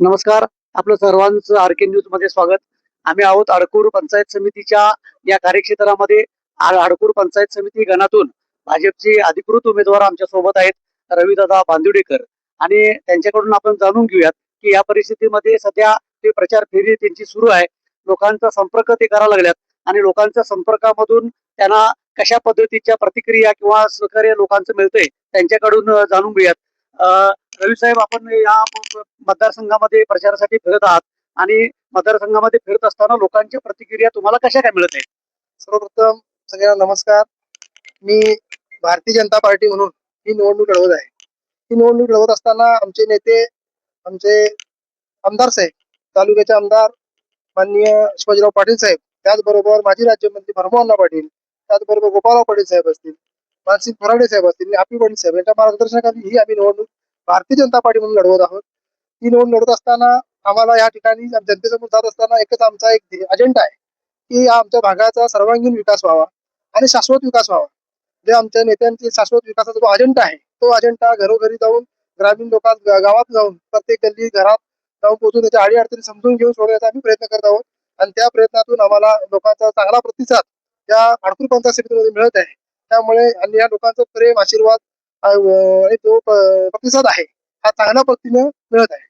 नमस्कार आपलं सर्वांचं आर के न्यूजमध्ये स्वागत. आम्ही आहोत अडकूर पंचायत समितीच्या या कार्यक्षेत्रामध्ये अडकूर पंचायत समिती गणातून भाजपचे अधिकृत उमेदवार आमच्यासोबत आहेत रवीदादा बांदिवडेकर आणि त्यांच्याकडून आपण जाणून घेऊयात की या परिस्थितीमध्ये सध्या ते प्रचार फेरी त्यांची सुरू आहे लोकांचा संपर्क ते करायला लागल्यात आणि लोकांच्या संपर्कामधून त्यांना कशा पद्धतीच्या प्रतिक्रिया किंवा सहकार्य लोकांचं मिळतंय त्यांच्याकडून जाणून घेऊयात. अं, रवी साहेब आपण या मतदारसंघामध्ये प्रचारासाठी फिरत आहात आणि मतदारसंघामध्ये फिरत असताना लोकांची प्रतिक्रिया तुम्हाला कशा काय मिळत आहे सर्वप्रथम सगळ्यांना नमस्कार. मी भारतीय जनता पार्टी म्हणून ही निवडणूक लढवत आहे. ही निवडणूक लढवत असताना आमचे नेते आमचे आमदार साहेब तालुक्याचे आमदार माननीय शिवाजीराव पाटील साहेब त्याचबरोबर माजी राज्यमंत्री भरमोहन्ना पाटील त्याचबरोबर गोपालराव पाटील साहेब असतील मानसिंग फराडे साहेब असतील आपी पाटील साहेब यांच्या मार्गदर्शनाखाली ही आम्ही निवडणूक भारतीय जनता पार्टी म्हणून लढवत आहोत. ती निवडून लढवत असताना आम्हाला या ठिकाणी जनतेसमोर जात असताना एकच आमचा एक अजेंडा आहे की आमच्या भागाचा सर्वांगीण विकास व्हावा आणि शाश्वत विकास व्हावा. जे आमच्या नेत्यांचे शाश्वत विकासाचा जो अजेंडा आहे तो अजेंडा घरोघरी जाऊन ग्रामीण लोकांत गावात जाऊन प्रत्येक गल्ली घरात जाऊन पोहोचून त्याच्या अडी अडचणी समजून घेऊन सोडवण्याचा आम्ही प्रयत्न करत आहोत. आणि त्या प्रयत्नातून आम्हाला लोकांचा चांगला प्रतिसाद या अडकूर पंचायत समितीमध्ये मिळत आहे. त्यामुळे आणि या लोकांचं प्रेम आशीर्वाद एक जो प्रतिसाद आहे. हा चांगल्या पद्धतीने मिळत आहे.